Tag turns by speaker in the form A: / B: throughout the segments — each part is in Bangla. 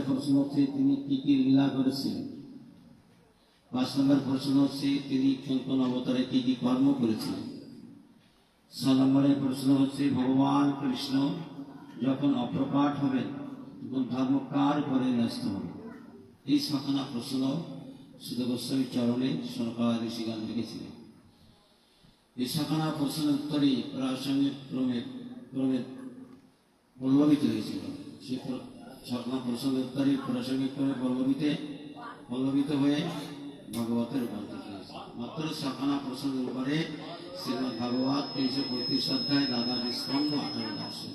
A: প্রশ্ন হচ্ছে, তিনি কি কি লীলা করেছিলেন? পাঁচ নম্বর প্রশ্ন হচ্ছে, তিনি কোন অবতারে কি কি কর্ম করেছিলেন? ছ নম্বরের প্রশ্ন হচ্ছে, ভগবান কৃষ্ণ যখন অপ্রকাট হবেন, তখন ধর্ম কার উপরে ন্যস্ত হবে? এই ছখানা প্রশ্ন শুধু গোস্বামী চরণে সরকার ঋষিগান লিখেছিলেন। এই ছখানা প্রশ্নের উত্তরে প্রাসঙ্গিক ক্রমে ক্রমে পল্লবিত হয়েছিল। সে প্র- ছখানা প্রশ্নের উত্তরে প্রাসঙ্গিক পল্লবিতে পল্লবিত হয়ে ভগবতের হয়েছে মাত্র ছখানা প্রশ্নের উপরে শ্রীমদ ভাগবত তিনশো পঁয়ত্রিশ অধ্যায় দাদা স্কন্দ আঠারো দাস।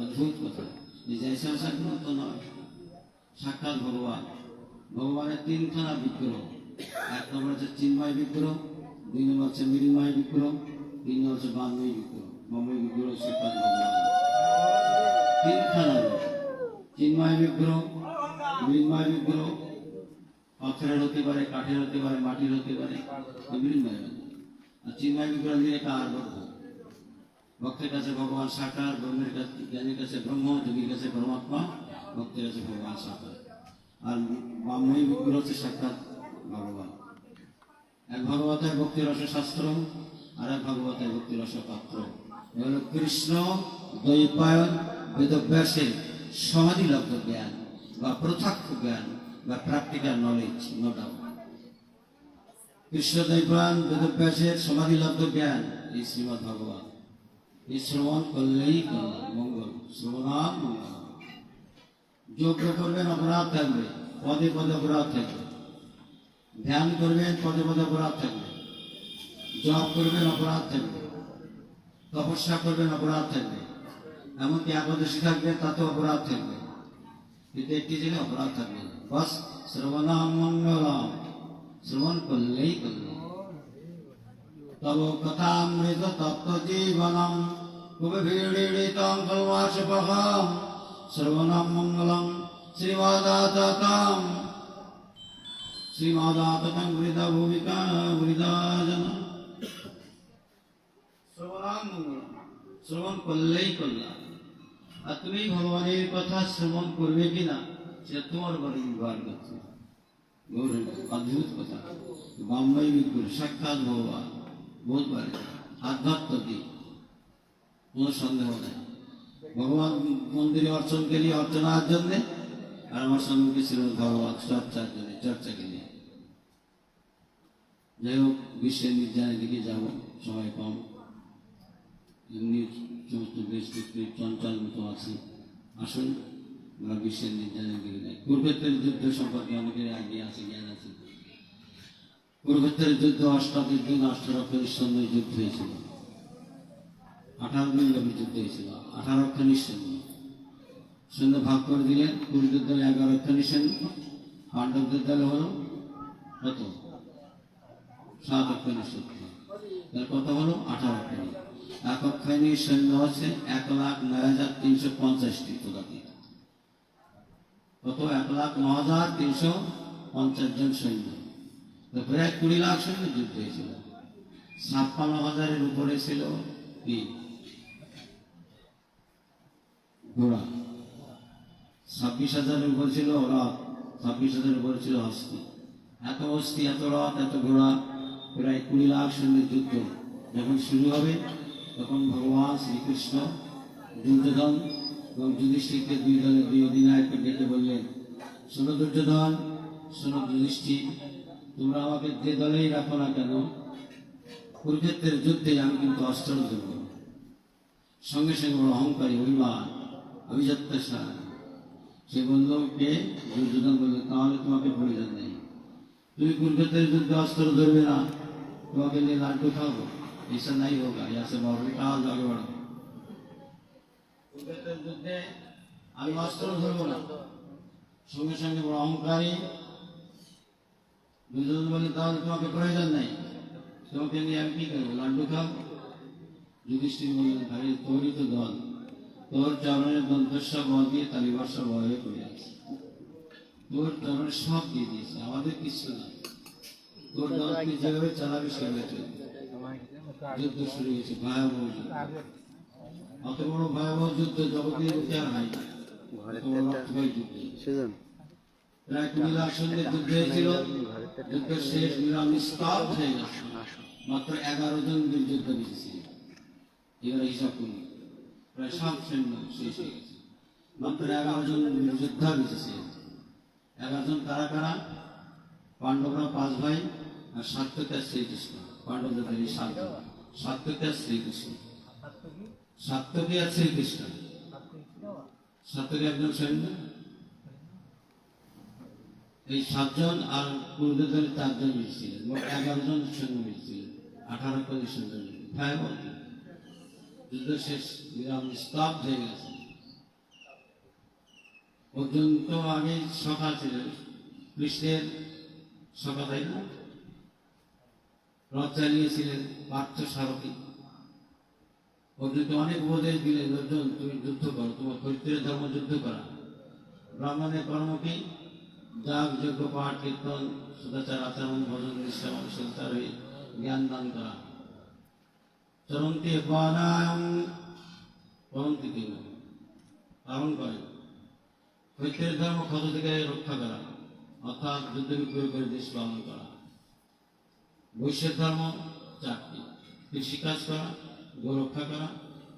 A: অদ্ভুত কথা। নিজে এসে আসা গ্রন্থ নয়। সাক্ষাৎ ভগবান। ভগবানের তিনখানা বিগ্রহ। এক নম্বর হচ্ছে চিন্ময় বিগ্রহ, দুই নম্বর হচ্ছে মৃন্ময় বিগ্রহ, তিন নম্বর হচ্ছে বান্ময় বিগ্রহ। বান্ময় বিগ্রহ সাক্ষাৎ ভগবান। তিনখানা রূপ চিন্ময় বিগ্রহ মৃন্ময় বিগ্রহ পাথরের হতে পারে, কাঠের হতে পারে, মাটির হতে পারে মৃন্ময় আর চিন্ময় বিগ্রহ দিয়ে কার বদ্ধ ভক্তের কাছে ভগবান সাকার, ব্রহ্মের কাছে, জ্ঞানীর কাছে ব্রহ্ম, যোগীর কাছে পরমাত্মা, ভক্তের কাছে ভগবান সাকার। আর ব্রাহ্মণী বিগ্রহ হচ্ছে সাক্ষাৎ ভগবান। এক ভগবতের ভক্তি রস শাস্ত্র আর এক ভগবতের ভক্তি রস পাত্র কৃষ্ণ, দ্বৈপায়ন বেদব্যাসের সমাধিলব্ধ জ্ঞান বা প্রত্যক্ষ জ্ঞান বা practical knowledge no doubt Krishna Dvaipayana বেদব্যাসের সমাধিলব্ধ জ্ঞান এই শ্রীমদ ভগবান এই শ্রবণ করলেই মঙ্গল, শ্রবণাম মঙ্গল যোগ্য করবেন অপরাধ থাকবে, পদে পদে অপরাধ থাকবে। ধ্যান করবেন, পদে পদে অপরাধ থাকবে। জপ করবেন, অপরাধ থাকবে। তপস্যা করবেন, অপরাধ থাকবে। এমনকি একাদশী থাকবে তাতে অপরাধ থাকবে। কিন্তু একটি জায়গায় অপরাধ থাকবে। না। বাস, শ্রবণাম মঙ্গলাম। শ্রবণ করলেই করলেন তব কথামৃত তত্ত্ব জীবনম। কুবভীড়িতং কল্মাশপহম শ্রবণম মঙ্গলম। শ্রীমাদাততম। শ্রীমাদাততং বৃদ ভূমিকা বৃদাজন শ্রবণাম মঙ্গলম। শ্রবণ করলেই করলাম আর তুমি ভগবানের কথা শ্রবণ করবে কিনা, সেটা তোমার বড় নির্ভর করছে। অদ্ভুত কথা। বাম্বাই বিপুর সাক্ষাৎ ভগবান, বুধবার। আধ্যাত্ম দিক কোনো সন্দেহ নেই। ভগবান মন্দিরে অর্চন করি অর্চনার জন্যে, আর আমার সম্মুখে ছিল ভগবান চর্চার জন্য, চর্চাকে নিয়ে। যাই হোক, বিশ্বের নির্যানের দিকে যাব, সময় কম। এমনি মতো আছে। আমরা বিশ্বের যুদ্ধ সম্পর্কে আছে, জ্ঞান আছে। যুদ্ধ যুদ্ধ হয়েছিল। আঠারো যুদ্ধ হয়েছিল। আঠারো ভাগ করে দিলেন। কুরুদের দলে এগারো খানি সৈন্য। পাণ্ডবদের দলে হলো কত? সাত অক্ষানি সৈন্য। তার কত হলো? আঠারো খানি এক অক্ষানি সৈন্য হচ্ছে এক লাখ নয় হাজার তিনশো পঞ্চাশটি প্রজাতি। কত এক লাখ ন হাজার তিনশো পঞ্চাশ জন সৈন্য। প্রায় কুড়ি লাখ সৈন্য যুদ্ধ হয়েছিল। ছাপ্পান্ন হাজারের উপরে ছিল কি? ঘোড়া। ছাব্বিশ হাজারের উপর ছিল রথ। ছাব্বিশ হাজারের উপরে ছিল হস্তি। এত হস্তি, এত রথ, এত ঘোড়া, প্রায় কুড়ি লাখ সৈন্যের যুদ্ধ যখন শুরু হবে তখন ভগবান শ্রীকৃষ্ণ দুর্যোধন এবং যুধিষ্ঠিরকে দুই দলের দুই অধিনায়ককে ডেকে বললেন, শোনো দুর্যোধন, শোনো যুধিষ্ঠির, তোমরা আমাকে যে দলেই রাখো না কেন, কুরুক্ষেত্রের যুদ্ধে আমি কিন্তু অস্ত্র ধরব সঙ্গে সঙ্গে বড় অহংকারী, অভিমান অভিযাত্রা সে বলল কে দুর্যোধন বলল, তাহলে তোমাকে প্রয়োজন নেই। তুমি কুরুক্ষেত্রের যুদ্ধে অস্ত্র ধরবে না, তোমাকে নিয়ে লাড্ডু খাব ऐसा नहीं होगा यहाँ से मौलवी कहा आगे बढ़ो কুরুক্ষেত্রের যুদ্ধে আমি অস্ত্র ধরবো না সঙ্গে সঙ্গে বড় অহংকারী দুজন বলে তাহলে তোমাকে প্রয়োজন নেই তোমাকে নিয়ে আমি কি করবো লাড্ডু খাও যুধিষ্ঠির বললেন ভাই তোরই তো দল তোর চরণের দন্তস্ব বল দিয়ে তালিবার্ষ ভয়ে করে আছে তোর চরণে সব দিয়ে দিয়েছে আমাদের কিছু না তোর দলকে যেভাবে চালাবে সেভাবে চলবে যুদ্ধ শুরু হয়েছে ভয়াবহ অত বড় ভয়াবহ যুদ্ধ
B: সুজন
A: প্রায় গেছে মাত্র এগারো যোদ্ধা এগারো জন কারা কারা পাণ্ডবরা পাঁচ ভাই আর সাত্যকা শ্রীকৃষ্ণ পাণ্ডবদের এই সাত সাত্যকা শ্রীকৃষ্ণ। আর শ্রীকৃষ্ণ। সাত্যকী একজন সৈন্য এই সাতজন আর পূর্বদের চারজন মিলছিলেন মোট এগারো জন সৈন্য মিলছিলেন আঠারো কোটি সৈন্য যুদ্ধ শেষ বিরাম স্তব হয়ে গেছে। পর্যন্ত আগে সখা ছিলেন কৃষ্ণের সখা তাই না? রথ চালিয়েছিলেন পার্থ সারথী। পর্যন্ত অনেক উপদেশ দিলেন, অর্জুন, তুমি যুদ্ধ করো, তোমার ক্ষত্রিয় ধর্ম যুদ্ধ করা। ব্রাহ্মণের কর্ম কি? যাগ, যজ্ঞ, পাঠ, কীর্তন, সদাচার, আচরণ, ভজন, নিষ্ঠা সদাচার হয়ে জ্ঞান দান করা। চরন্তি বানায়ং চরন্তি কি পালন করেন ক্ষত্রিয় ধর্ম ক্ষত থেকে রক্ষা করা। অর্থাৎ যুদ্ধ বিক্রয় করে দেশ পালন করা। বৈশ্যের ধর্ম চারটি কৃষিকাজ করা, গো রক্ষা করা,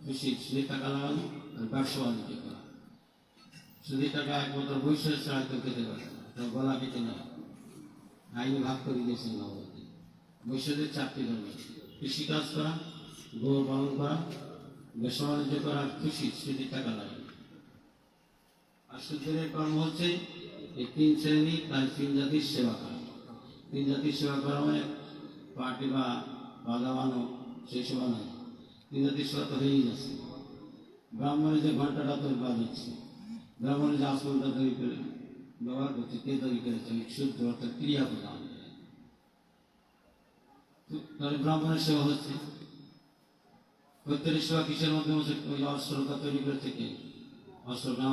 A: কৃষি শুধু টাকা লাগানো আর ব্যবসা বাণিজ্য করা। শুধু টাকা একমাত্র বৈশ্য ছাড়া কেউ খেতে পারে গলা কেটে নেওয়া। আইনে ভাগ করে দিয়েছেন নবতী বৈশ্যদের চারটি ধর্ম। কৃষিকাজ করা গো পালন করা, ব্যবসা বাণিজ্য করা খুশি শুধু টাকা লাগানো। আর সূর্যের কর্ম হচ্ছে এই তিন শ্রেণি তার তিন জাতির সেবা করা। তিন জাতির সেবা করা মানে পার্টি বা সেই সেবা নয়। তিন জাতির তো হয়েই যাচ্ছে। ব্রাহ্মণের যে ঘন্টাটা তোর বাজাচ্ছে ব্রাহ্মণের যে আসনটা তৈরি করে ব্যবহার করছে, কে তৈরি করেছে শুদ্ধ অর্থাৎ ক্রিয়া প্রদান তাহলে ব্রাহ্মণের সেবা হচ্ছে। প্রত্যেকের সেবা কিসের মাধ্যমে হচ্ছে? ওই অস্ত্রটা তৈরি করেছে কে? অস্ত্রটা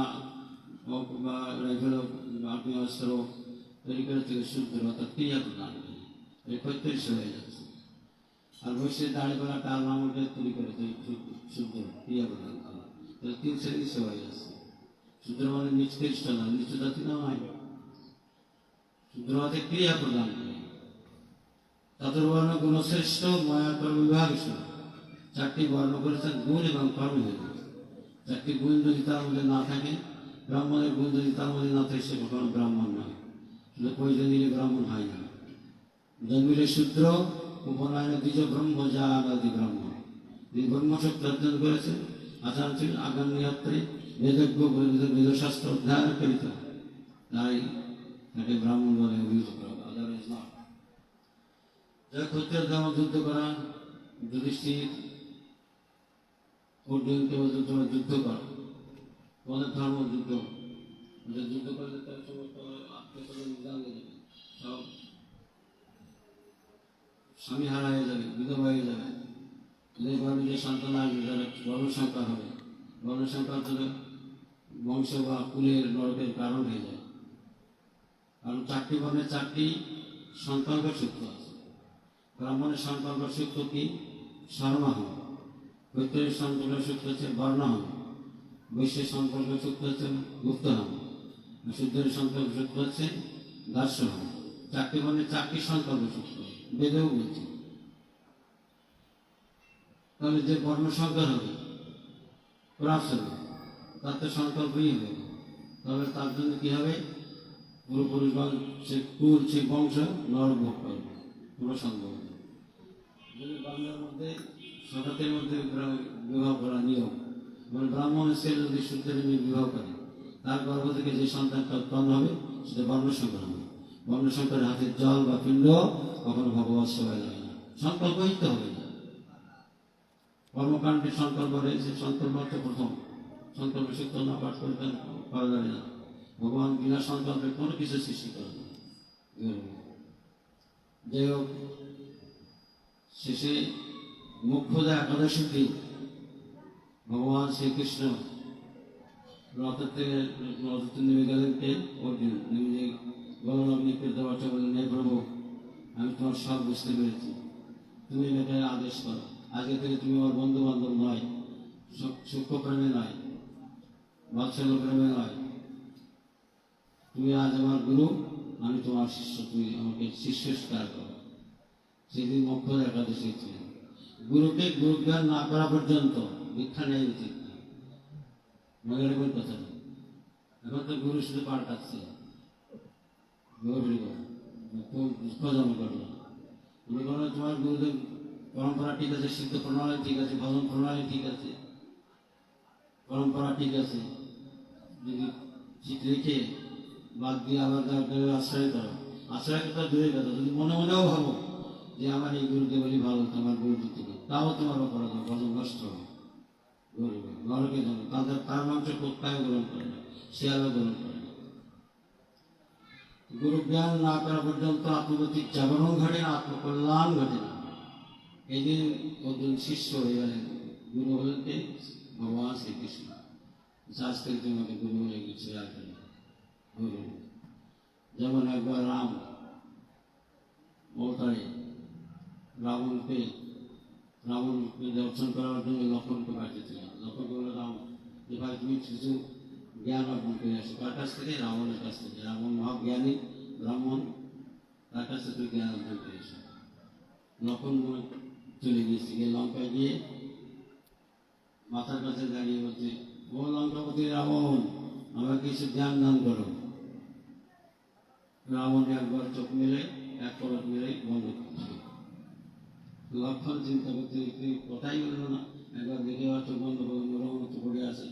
A: হোক বা রাইফেল অস্ত্র তৈরি করে থেকে শুদ্ধ অর্থাৎ ক্রিয়া প্রদান প্রত্যেক হয়ে যাচ্ছে আর বসে দাঁড়িয়ে করা টাল নামটা তৈরি করে তৈরি শুদ্ধ ক্রিয়া প্রদান করা তাহলে তিন শ্রেণি সেবা হয়ে যাচ্ছে শুদ্ধ মানে খ্রিস্ট না নিচু জাতি না নয় শুদ্ধ মানে ক্রিয়া প্রদান করে। চাতুর্বর্ণ গুণশ্রেষ্ঠ মায়া কর্ম বিভাগ চারটি বর্ণ করেছেন গুণ এবং কর্ম চারটি গুণ যদি তার মধ্যে না থাকে, ব্রাহ্মণের গুণ যদি তার মধ্যে না থাকে, সে কখনো ব্রাহ্মণ নয়। শুধু প্রয়োজন দিলে ব্রাহ্মণ হয় না। জন্মিলে শূদ্র, উপনয়নে দ্বিজ ব্রহ্ম যা আদি ব্রহ্ম। তিনি ব্রহ্মশক্তি অর্জন করেছেন আচার্য আগামী যাত্রী বেদজ্ঞ বেদশাস্ত্র অধ্যয়ন করিত তাই তাকে ব্রাহ্মণ বলে অভিযোগ করা ক্ষত্রিয় ধর্ম যুদ্ধ করা, যুধিষ্ঠির যুদ্ধ করো তোমাদের ধর্ম যুদ্ধ। যুদ্ধ করলে তার সমস্ত আত্মীয় সব স্বামী হারা হয়ে যাবে, বিধবা হয়ে যাবে, যে ঘরে যে সন্তান আসবে, তারা বর্ণ সংখ্যা হবে। বর্ণ সংখ্যা হচ্ছে বংশ বা কুলের নরকের কারণ হয়ে যায়। কারণ চারটি বর্ণের চারটি সংকল্প সূত্র আছে। ব্রাহ্মণের সংকল্প সূত্র কি? শর্মা হবে। ক্ষত্রিয়ের সংকল্প সূত্র হচ্ছে বর্ণ হবে। বৈশ্যের সংকল্প সূত্র হচ্ছে গুপ্ত হবে। শুদ্ধের সংকল্প সূত্র হচ্ছে দাস্য হবে বর্ণের চারটি সংকল্প সূত্র বেদেও বলছে। তাহলে যে বর্ণ হবে ক্রাস হবে তার তো সংকল্পই হবে। তবে তার জন্য কি হবে? পূর্বপুরুষগণ সে কুল, সে বংশ নরভোগ করবে পুরো সম্ভব যদি বাংলার মধ্যে সকাতের মধ্যে বিবাহ- করা নিয়ম মানে ব্রাহ্মণের ছেলে যদি মেয়ে বিবাহ করে, তার গর্ভ থেকে যে সন্তানটা উৎপন্ন হবে, সেটা বর্ণ সংকর বর্ণ সংকরের হাতে জল বা পিণ্ড কখনো ভগবত সেবা যায় না। সংকল্পই তো হবে না। কর্মকাণ্ডের সংকল্প রয়েছে সংকল্প হচ্ছে প্রথম। সংকল্প সূত্র না পাঠ করে দেন করা যাবে না। ভগবান বিনা সংকল্পে কোনো কিছু সৃষ্টি করেন না। যাই হোক, শেষে মুখ্যদা একাদশীর দিন। ভগবান শ্রীকৃষ্ণ রথের থেকে রথতে নেমে গেলেন কে? অর্জুন। নেমে যে গৌরবনী কৃতবাচ্চা বললেন হে প্রভু, আমি তোমার সব বুঝতে পেরেছি। তুমি এটা আদেশ করো। আজকে থেকে তুমি আমার বন্ধু বান্ধব নয় সূক্ষ্ম প্রেমে নয় বাৎসল্য প্রেমে নয়। তুমি আজ আমার গুরু, আমি তোমার শিষ্য, তুমি আমাকে শিষ্য স্বীকার করো। সেদিন মক্ষর একাদশী ছিল। গুরুকে গুরুজ্ঞান না করা পর্যন্ত দীক্ষা নেয় উচিত না। মনে রাখবেন কথা এখন তো গুরু শুধু পাল্টাচ্ছে। গৌরী দুঃখজন করল মনে তোমার গুরুদেব, পরম্পরা ঠিক আছে, সিদ্ধ প্রণালী ঠিক আছে, ভজন প্রণালী ঠিক আছে। পরম্পরা ঠিক আছে। যদি ঠিক রেখে বাদ দিয়ে আবার তার আশ্রয় করো। আশ্রয় কথা দূরে কথা, যদি মনে মনেও ভাবো যে আমার এই গুরুদেবই ভালো আমার গুরু থেকে, তাও তোমার অপরাধ ভজন নষ্ট হবে। গরিব নরকে যাবে তাদের তার মাংস কোথায় গ্রহণ করে না শিয়ালও গ্রহণ করে না গুরু জ্ঞান না করা পর্যন্ত আত্মগতির জাগরণ ঘটে না আত্মকল্যাণ ঘটে না এই দিন একজন শিষ্য হয়ে গেলেন গুরু হলেন কে ভগবান শ্রীকৃষ্ণ আজ থেকে তোমাকে গুরু হয়ে গেছে আর কি না। গুরু যেমন একবার রাম অবতারে রাবণকে রাবণকে দর্শন করার জন্য লক্ষণকে পাঠিয়েছিলেন লক্ষণ করল রাম যে ভাই তুমি কিছু জ্ঞান অর্জন করে আসো কার কাছ থেকে রাবণের কাছ থেকে রাবণ মহাজ্ঞানী ব্রাহ্মণ তার কাছ থেকে জ্ঞান অর্জন করে এসো লক্ষণ চলে গিয়েছে গিয়ে লঙ্কায় গিয়ে মাথার কাছে দাঁড়িয়ে বলছে ও লঙ্কাপতি রাবণ আমাকে কিছু জ্ঞান দান করো রাবণ একবার চোখ মেলে এক পলক মেলে বন্ধ করছে লক্ষণ চিন্তা করতে কথাই বলল না। একবার দেখে চোখ বন্ধ করে মরম মতো পড়ে আছে।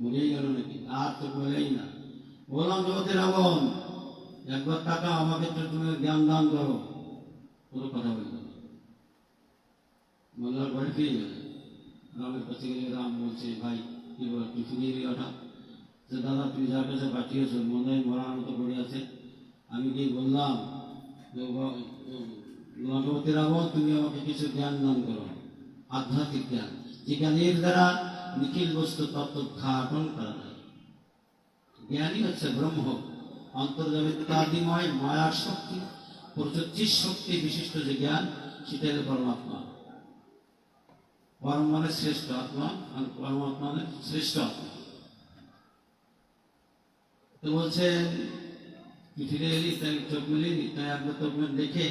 A: মরেই গেল নাকি? আর তো বলেই না। বললাম জগতে রাবণ একবার টাকা আমাকে তো তুমি জ্ঞান দান করো। কোনো কথা বলল না। মোল্লার ঘরে ফিরে গেল রামের কাছে গেলে রাম বলছে, ভাই, কি বল তুই ফিরে এলি হঠাৎ। যে দাদা তুই যার কাছে পাঠিয়েছ, মনে মরার মতো পড়ে আছে। আমি কি বললাম ভগবতী রাবণ তুমি আমাকে কিছু জ্ঞান দান করো। আধ্যাত্মিক জ্ঞান। যে জ্ঞানের দ্বারা নিখিল বস্তু তত্ত্ব করা যায় জ্ঞানই হচ্ছে ব্রহ্ম অন্তর্জামিতাদিময় মায়ার শক্তি প্রচুর শক্তি বিশিষ্ট যে জ্ঞান সেটা হলো পরমাত্মা পরম শ্রেষ্ঠ আত্মা আর পরমাত্মা শ্রেষ্ঠ তো বলছেন ফিরে এলি তাই চোখ মিলিনি তাই একবার চোখ মেলে দেখে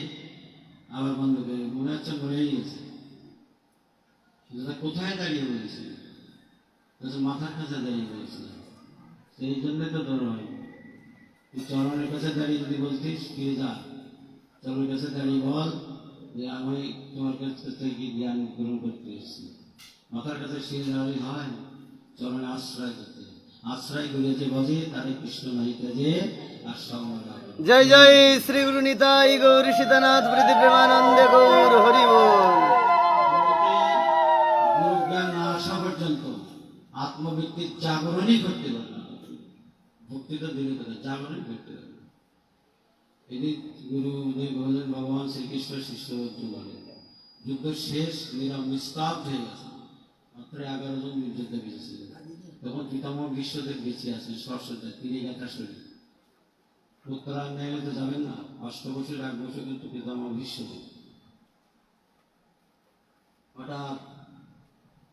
A: আবার বন্ধ করে মনে হচ্ছে মরেই গেছে কোথায় দাঁড়িয়ে বলেছিল মাথার কাছে দাঁড়িয়ে বলেছিল সেই জন্যই তো ধর হয় তুই চরণের কাছে দাঁড়িয়ে যদি বলতিস ফিরে যা। চরণের কাছে দাঁড়িয়ে বল যে আমি তোমার কাছ থেকে জ্ঞান গ্রহণ করতে এসেছি। মাথার কাছে শিরে দাঁড়িয়ে হয় চরণে আশ্রয় করতে আশ্রয় করিয়াছে বজে তারে কৃষ্ণ নাহিতে যে আর
B: জয় জয়, শ্রী গুরু নিতাই গৌর সীতানাথ প্রীতি প্রেমানন্দে গৌর হরি
A: আত্মবৃত্তির জাগরণই করতে পারে না। ভক্তি তো দূরে কথা জাগরণ পারবে না। এদিন গুরুদেব বললেন ভগবান শ্রীকৃষ্ণ শিষ্য বলেন যুদ্ধ শেষ নিরাম নিষ্পাপ হয়ে গেছে। মাত্র এগারো জন যুদ্ধে বেঁচেছিলেন তখন পিতামহ বিশ্বদেব বেঁচে আছেন সরস্বতী তিনি একা শরীর গেলে তো যাবেন না, অষ্ট বছর, এক বছর কিন্তু পিতামহ বিশ্বদেব। হঠাৎ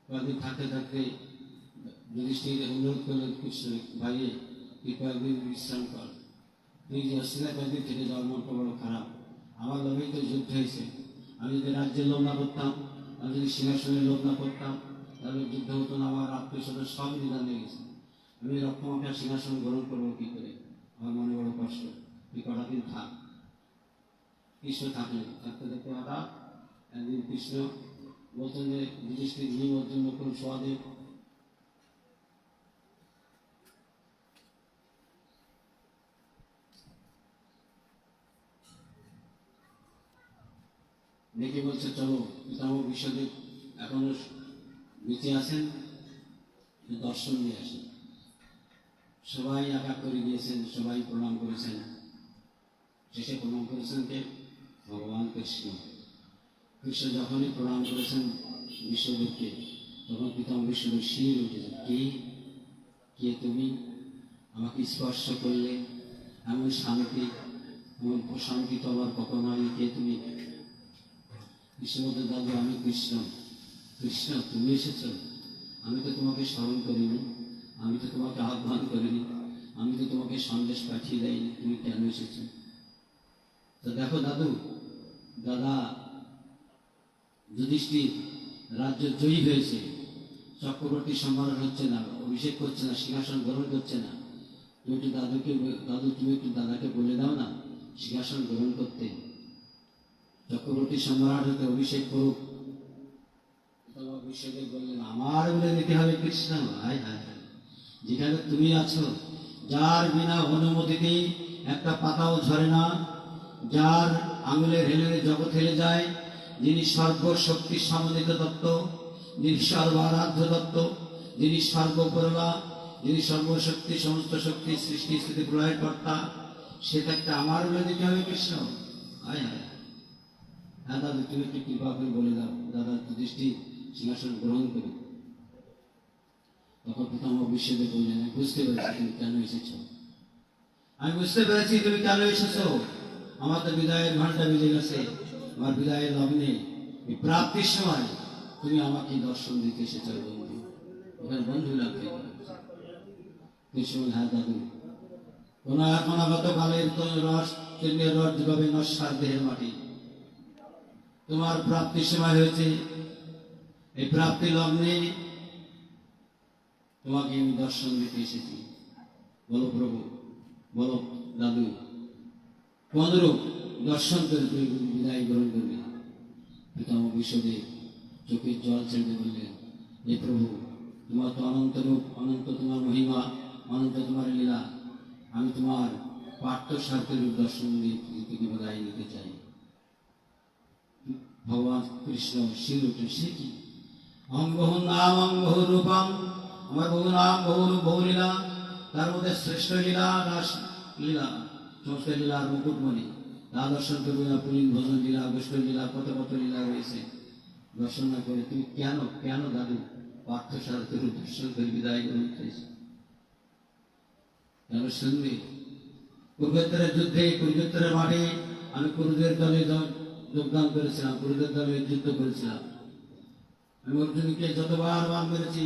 A: কয়েকদিন থাকতে থাকতে যুধিষ্ঠির অনুরোধ করলেন কৃষ্ণ ভাইয়ে কয়েকদিন বিশ্রাম কর। তুই যে কয়েকদিন থেকে যাওয়ার মনটা বড় খারাপ। আমার লোভেই তো যুদ্ধ হয়েছে। আমি যদি রাজ্যের লোভ না করতাম, আমি যদি সিংহাসনের লোভ না করতাম, তাহলে যুদ্ধ হতো না, আমার আত্মীয় স্বজন সব নিদান হয়ে গেছে। আমি রক্ষমাকে সিংহাসন গ্রহণ করব কি করে? আমার মনে বড় কষ্ট। তুই কটা দিন থাক। কৃষ্ণ থাকলেন। থাকতে থাকতে হঠাৎ একদিন কৃষ্ণ বলছেন যে যুধিষ্ঠির নিম অর্জুন, নকুল, সহদেব দেখে বলছে চলো পিতামহ বিশ্বদেব এখনও বেঁচে আছেন দর্শন নিয়ে আসেন। সবাই একা করে গিয়েছেন, সবাই প্রণাম করেছেন। শেষে প্রণাম করেছেন কে? ভগবান কৃষ্ণ। কৃষ্ণ যখনই প্রণাম করেছেন বিশ্বদেবকে তখন পিতাম বিশ্বদেব শির উঠেছে কে? কে তুমি? আমাকে স্পর্শ করলে এমন শান্তি, এমন প্রশান্তি তো আমার কখনো হয়নি কে তুমি বলতে দাদু, আমি কৃষ্ণ। কৃষ্ণ, তুমি এসেছ। আমি তো তোমাকে স্মরণ করিনি। আমি তো তোমাকে আহ্বান করিনি। আমি তো তোমাকে সন্দেশ পাঠিয়ে দেয়নি তুমি কেন এসেছ? তো দেখো দাদু, দাদা যুধিষ্ঠির রাজ্য জয়ী হয়েছে। চক্রবর্তী সম্মান হচ্ছে না, অভিষেক করছে না, সিংহাসন গ্রহণ করছে না। তুমি একটু দাদুকে দাদু, তুমি একটু দাদাকে বলে দাও না, সিংহাসন গ্রহণ করতে। চক্রবর্তী সম্রাট হতে অভিষেক করুক অভিষেকে বললেন, আমার বলে নিতে হবে কৃষ্ণ, হায় হায়। যেখানে তুমি আছো, যার বিনা অনুমতিতে একটা পাতাও ঝরে না, যার আঙুলের হেলে জগৎ হেলে যায়, যিনি সর্বশক্তি সমন্বিত তত্ত্ব, যিনি সর্বারাধ্য তত্ত্ব, যিনি সর্বপরলা, যিনি সর্বশক্তি, সমস্ত শক্তি সৃষ্টি, স্থিতি প্রলয়ের কর্তা সে থাকতে আমার বলে দিতে হবে কৃষ্ণ হায় হায় হ্যাঁ দাদা, তুমি একটু কৃপা করে বলে দাও। দাদা দৃষ্টি সিংহাসন গ্রহণ করি তখন প্রথম অভিষেকে বললেন, আমি বুঝতে পেরেছি তুমি কেন এসেছ। আমি বুঝতে পেরেছি তুমি কেন এসেছ। আমার তো বিদায়ের ঘণ্টা বেজে গেছে। আমার বিদায়ের লগ্নে প্রাপ্তির সময় তুমি আমাকে দর্শন দিতে এসেছ, বন্ধু। ওখানে বন্ধু লাগবে কৃষ্ণ হ্যাঁ দাদু। কোন অনাগত কালের তো রস, তেমনি রস যোগাবে নস্বার দেহের মাটি। তোমার প্রাপ্তি সময় হয়েছে এই প্রাপ্তি লগ্নে তোমাকে আমি দর্শন দিতে এসেছি। বলো প্রভু, বলো দাদু কোনরূপ দর্শন করে তুমি বিদায় গ্রহণ করবে। পিতাম বিশ্বদেব চোখের জল ছেড়ে বললেন, হে প্রভু, তোমার তো অনন্ত রূপ, অনন্ত তোমার মহিমা, অনন্ত তোমার লীলা। আমি তোমার পার্থ সার্থের রূপ দর্শন দিয়ে বিদায় নিতে চাই। ভগবান কৃষ্ণ শির উঠে সে কি? অঙ্গহ নাম অঙ্গহ রূপম আমার বহু নাম বহু রূপ বহু লীলা, তার মধ্যে শ্রেষ্ঠ লীলা রাস লীলা, সমস্ত লীলার মুকুটমণি, তা দর্শন করবে পুলিন ভজন লীলা বৈষ্ণ লীলা কত কত লীলা রয়েছে। দর্শন না করে তুমি কেন কেন দাদু, পার্থ সারথের দর্শন করে বিদায় গ্রহণ চাইছো কেন শুনবে? কুরুক্ষেত্রের যুদ্ধে কুরুক্ষেত্রের মাঠে আমি কুরুদের দলে যোগদান করেছিলাম কুরুদের দলে যুদ্ধ করেছিলাম আমি অর্জুনকে যতবার বান মেরেছি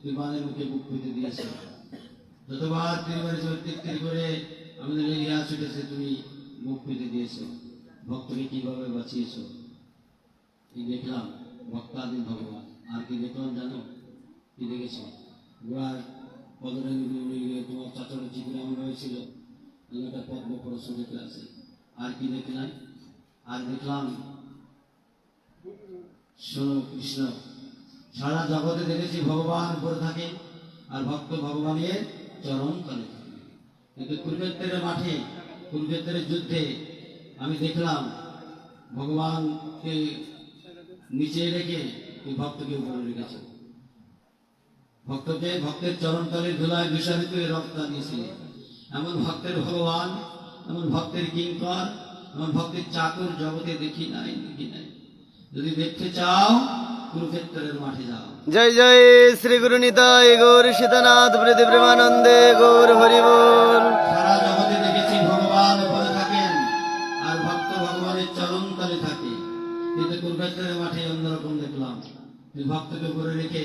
A: তুই মুখে বুক পেতে দিয়েছ। যতবার তীর মেরেছি তীর করে আমাদের লেলিয়া ছুটেছে তুমি মুখ পেতে দিয়েছ। ভক্তকে কীভাবে বাঁচিয়েছ? কি দেখলাম? ভক্তাদিন ভগবান। আর কি দেখলাম জানো? কি দেখেছ? গোড়ার পদরানি তোমার চাচার জীবনে হয়েছিল আমি একটা পদ্ম পরশ দেখে আছে আর কি দেখলাম? আর দেখলাম, শোনো কৃষ্ণ, সারা জগতে দেখেছি ভগবান উপরে থাকে আর ভক্ত ভগবানের চরণ তলে কিন্তু কুরুক্ষেত্রের মাঠে, কুরুক্ষেত্রের যুদ্ধে আমি দেখলাম, ভগবানকে নিচে রেখে তুই ভক্তকে উপরে রেখেছে। ভক্তকে, ভক্তের চরণ তলে ধুলায় বিষাদিত রক্ত দিয়েছিলেন এমন ভক্তের ভগবান, এমন ভক্তের কিঙ্কর এমন ভক্তের চাকর জগতে দেখি নাই দেখি নাই। যদি দেখতে চাও কুরুক্ষেত্রের মাঠে যাও।
B: জয় জয় শ্রী গুরু নিতাই গৌর সীতানাথ প্রীতি প্রেমানন্দে গৌর হরি বল।
A: সারা জগতে দেখেছি ভগবান উপরে থাকেন আর ভক্ত ভগবানের চরণ তলে থাকে। কিন্তু কুরুক্ষেত্রের মাঠে অন্যরকম দেখলাম। ভক্তকে উপরে রেখে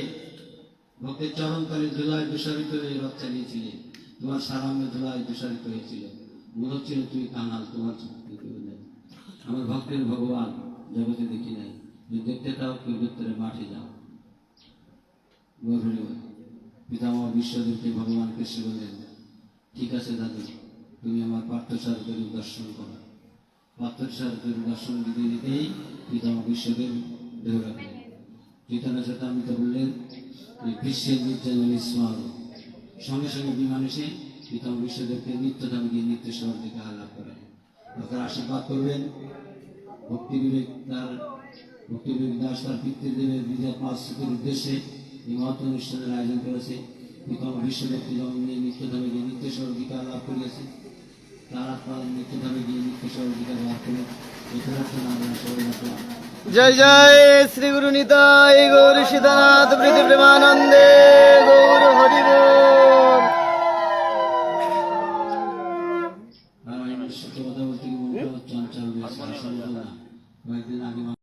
A: ভক্তের চরণ তলে ধুলায় দূষারিত হয়ে রথ চালিয়েছিলে তোমার সারাঙ্গে ধুলায় দূষারিত হয়েছিল। মনে হচ্ছিল তুই কাঙাল, তোমার আমার ভক্তের ভগবান জগতে দেখি নাই। যদি দেখতে চাও কেউ কুরুক্ষেত্রের মাঠে যাও। গৌরী পিতামহ বিশ্বদেবকে ভগবান কৃষ্ণ বললেন ঠিক আছে দাদু, তুমি আমার পার্থসার তরু দর্শন করো। পার্থসার তরু দর্শন দিতে দিতেই পিতামহ বিশ্বদেব দেহ রাখলেন চৈতন্য চৈতামিত বললেন যে বিশ্বের নিত্যানন্দ স্মর সঙ্গে সঙ্গে বিমান এসে পিতামহ বিশ্বদেবকে নিত্যধামে গিয়ে নিত্য শহর থেকে আলাপ করেন। তার আশীর্বাদ করবেন। ভক্তি বিবেক তার ভক্তি বিবেক দাস তার পিতৃদেবের বিজয় মাসের উদ্দেশ্যে এই মহৎ অনুষ্ঠানের আয়োজন করেছে। পিতাম বিশ্বব্যাপী যেমন নিয়ে নিত্যধামে গিয়ে নিত্য সহযোগিকার লাভ করিয়াছে। তারা তার নিত্যধামে গিয়ে নিত্য সহযোগিকার লাভ করে এই প্রার্থনা আমরা সবাই রাখলাম
B: জয় জয়, শ্রী গুরু নিতাই গৌর সীতানাথ প্রীতি প্রেমানন্দে গৌর হরি বল
A: আর আমি সত্য কথা